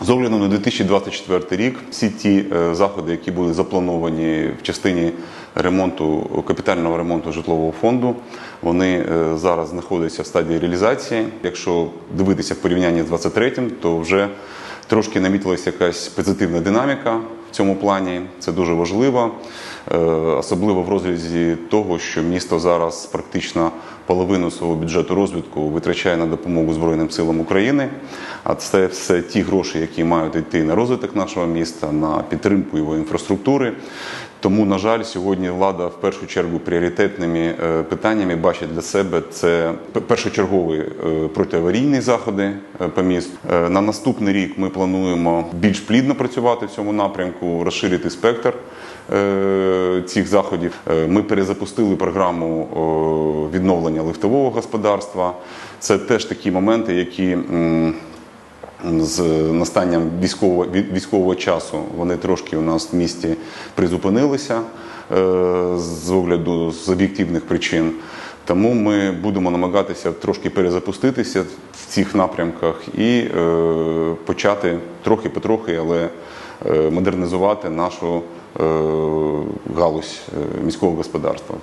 З огляду на 2024 рік всі ті е, заходи, які були заплановані в частині ремонту капітального ремонту житлового фонду, вони е, зараз знаходяться в стадії реалізації. Якщо дивитися в порівнянні з 2023, то вже трошки намітилася якась позитивна динаміка в цьому плані. Це дуже важливо, е, особливо в розрізі того, що місто зараз практично половину свого бюджету розвитку витрачає на допомогу Збройним силам України. А це все ті гроші, які мають йти на розвиток нашого міста, на підтримку його інфраструктури. Тому, на жаль, сьогодні влада в першу чергу пріоритетними е, питаннями бачить для себе це першочергові е, протиаварійні заходи е, по місту. На наступний рік ми плануємо більш плідно працювати в цьому напрямку, розширити спектр цих заходів. Ми перезапустили програму відновлення лифтового господарства. Це теж такі моменти, які з настанням військового, вій- військового часу вони трошки у нас в місті призупинилися е, з огляду з об'єктивних причин. Тому ми будемо намагатися трошки перезапуститися в цих напрямках і е, почати трохи потрохи, але е, модернізувати нашу е, галузь е, міського господарства.